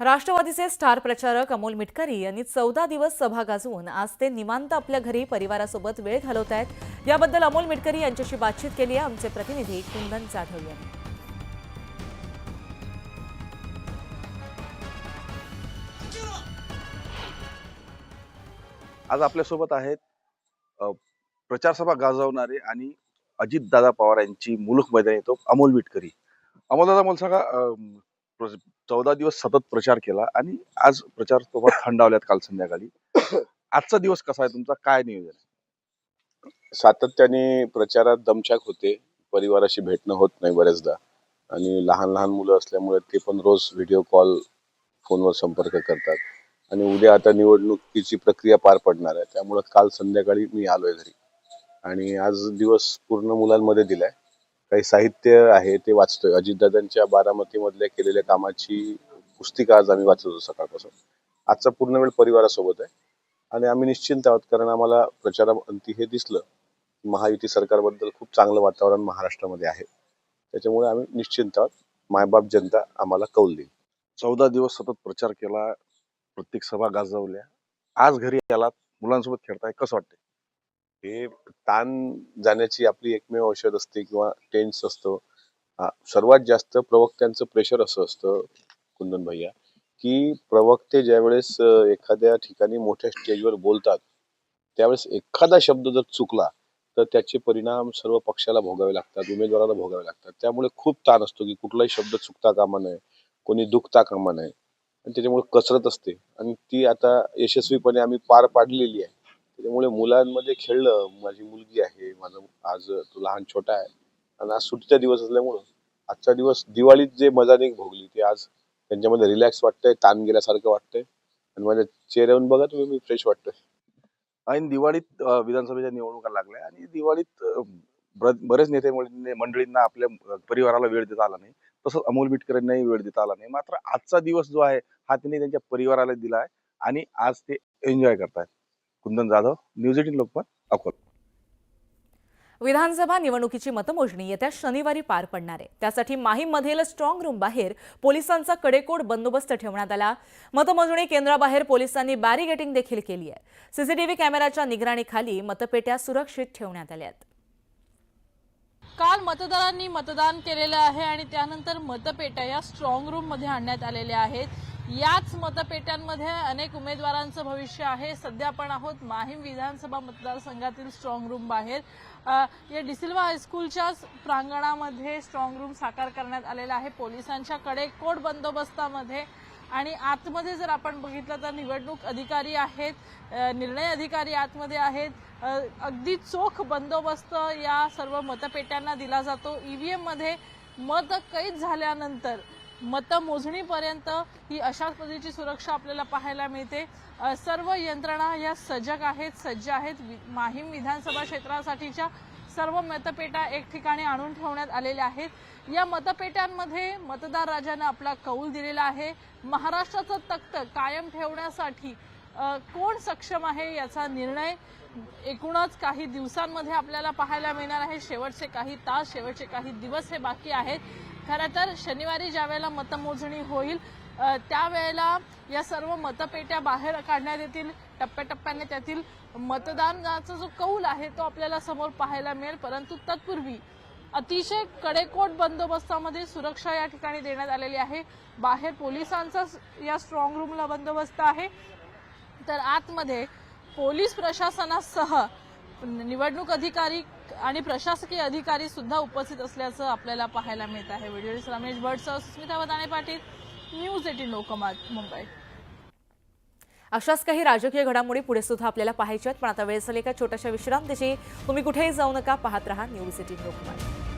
राष्ट्रवादीचे स्टार प्रचारक अमोल मिटकरी यांनी चौदा दिवस सभा गाजवून आज ते निवांत आपल्या घरी परिवारासोबत वेळ घालवत आहेत. याबद्दल अमोल मिटकरी यांच्याशी बातचीत केली आहे. आमचे प्रतिनिधी कुंदन जाधव यांनी. आज आपल्यासोबत आहेत प्रचारसभा गाजवणारे आणि अजितदादा पवार यांची मुलुख मैदान येतो अमोल मिटकरी. अमोलदादा मला सांगा चौदा दिवस सतत प्रचार केला आणि आज प्रचार सभा थंडावल्यात काल संध्याकाळी. आजचा दिवस कसा आहे तुमचा? काय नियोजन? सातत्याने प्रचारात दमछाक होते. परिवाराशी भेटणं होत नाही बऱ्याचदा. आणि लहान लहान मुलं असल्यामुळे ते पण रोज व्हिडिओ कॉल फोनवर संपर्क करतात. आणि उद्या आता निवडणुकीची प्रक्रिया पार पडणार आहे. त्यामुळे काल संध्याकाळी मी आलोय घरी. आणि आज दिवस पूर्ण मुलांमध्ये दिलाय. काही साहित्य आहे ते वाचतोय. अजितदादांच्या बारामतीमधल्या केलेल्या कामाची पुस्तिका आज आम्ही वाचत होतो सकाळपासून. आजचा पूर्ण वेळ परिवारासोबत आहे. आणि आम्ही निश्चिंत आहोत कारण आम्हाला प्रचाराअंती हे दिसलं महायुती सरकारबद्दल खूप चांगलं वातावरण महाराष्ट्रामध्ये आहे. त्याच्यामुळे आम्ही निश्चिंत आहोत. मायबाप जनता आम्हाला कौल देईल. चौदा दिवस सतत प्रचार केला प्रत्येक सभा गाजवल्या. आज घरी आलात मुलांसोबत खेळताय कसं वाटतंय? हे ताण जाण्याची आपली एकमेव औषध असते किंवा टेन्स असतो. हा, सर्वात जास्त प्रवक्त्यांचं प्रेशर असं असतं कुंदन भैया की प्रवक्ते ज्यावेळेस एखाद्या ठिकाणी मोठ्या स्टेजवर बोलतात त्यावेळेस एखादा शब्द जर चुकला तर त्याचे परिणाम सर्व पक्षाला भोगावे लागतात उमेदवाराला भोगावे लागतात. त्यामुळे खूप ताण असतो की कुठलाही शब्द चुकता कामा नये कोणी दुखता कामा नये. आणि त्याच्यामुळे कसरत असते. आणि ती आता यशस्वीपणे आम्ही पार पाडलेली आहे. त्याच्यामुळे मुलांमध्ये खेळलं माझी मुलगी आहे माझा आज तो लहान छोटा आहे. आणि आज सुट्टीचा दिवस असल्यामुळं आजचा दिवस दिवाळीत जे मजाने भोगली ते आज त्यांच्यामध्ये रिलॅक्स वाटतंय ताण गेल्यासारखं वाटतंय. आणि माझ्या चेहऱ्यावरून बघा तुम्ही मी फ्रेश वाटतोय. आणि दिवाळीत विधानसभेच्या निवडणुका लागल्या आणि दिवाळीत बरेच नेते मंडळींना आपल्या परिवाराला वेळ देता आला नाही. तसंच अमोल बिटकरांनाही वेळ देता आला नाही. मात्र आजचा दिवस जो आहे हा त्यांनी त्यांच्या परिवाराला दिला आहे आणि आज ते एन्जॉय करतायत. Kundan Jadhav news eighteen Lokmat Akola. विधानसभा निवडणुकीची मतमोजणी येत्या शनिवारी पार पडणार आहे. त्यासाठी माहीममधील स्ट्रॉंग रूम बाहेर पोलिसांचा कडेकोट बंदोबस्त ठेवण्यात आला. मतमोजणी केंद्राबाहेर पोलिसांनी बॅरिगेटिंग देखील केली आहे. सीसीटीव्ही कॅमेराच्या निगराणीखाली मतपेट्या सुरक्षित ठेवण्यात आल्या आहेत. काल मतदारांनी मतदान केलेलं आहे आणि त्यानंतर मतपेट्या या स्ट्रॉंग रूममध्ये आणण्यात आलेल्या आहेत. याच मतपेट्यांमध्ये अनेक उमेदवारांचं भविष्य आहे. सध्या आपण आहोत माहीम विधानसभा मतदारसंघातील स्ट्रॉंग रूम बाहेर. या डिसिल्वा हायस्कूलच्याच प्रांगणामध्ये स्ट्रॉंग रूम साकार करण्यात आलेला आहे. पोलिसांच्या कडेकोट बंदोबस्तामध्ये आणि आतमध्ये जर आपण बघितलं तर निवडणूक अधिकारी आहेत निर्णय अधिकारी आतमध्ये आहेत. अगदी चोख बंदोबस्त या सर्व मतपेट्यांना दिला जातो. ईव्हीएम एममध्ये मत कैद झाल्यानंतर मतमोजणीपर्यंत ही अशाच पद्धतीची सुरक्षा आपल्याला पाहायला मिळते. सर्व यंत्रणा या सजग आहेत सज्ज आहेत. वि- माहीम विधानसभा क्षेत्रासाठीच्या सर्व मतपेटा एक ठिकाणी आणून ठेवण्यात आलेल्या आहेत. या मतपेट्यांमध्ये मतदार राजानं आपला कौल दिलेला आहे. महाराष्ट्राचं तख्त कायम ठेवण्यासाठी कोण सक्षम आहे याचा निर्णय एकूणच काही दिवसांमध्ये आपल्याला पाहायला मिळणार आहे. शेवटचे काही तास शेवटचे काही दिवस हे बाकी आहेत. खरं तर शनिवारी ज्यावेळेला मतमोजणी होईल त्यावेळेला या सर्व मतपेट्या बाहेर काढण्यात येतील. टप्प्याटप्प्याने त्यातील मतदानाचा जो कौल आहे तो आपल्याला समोर पाहायला मिळेल. परंतु तत्पूर्वी अतिशय कडेकोट बंदोबस्तामध्ये सुरक्षा या ठिकाणी देण्यात आलेली आहे. बाहेर पोलिसांचा या स्ट्रॉंग रूमला बंदोबस्त आहे. तर आतमध्ये पोलीस प्रशासनासह निवडणूक अधिकारी आणि प्रशासकीय अधिकारी सुद्धा उपस्थित असल्याचं आपल्याला पाहायला मिळत आहे. व्हिडिओ रमेश भटसह सुस्मिता वदाने पाटील न्यूज एटीन लोकमत मुंबई. अशाच काही राजकीय घडामोडी पुढे सुद्धा आपल्याला पाहायच्या आहेत पण आता वेळ झाली एका छोट्याशा विश्रांतीची. तुम्ही कुठेही जाऊ नका पाहत राहा न्यूज एटीन लोकमत.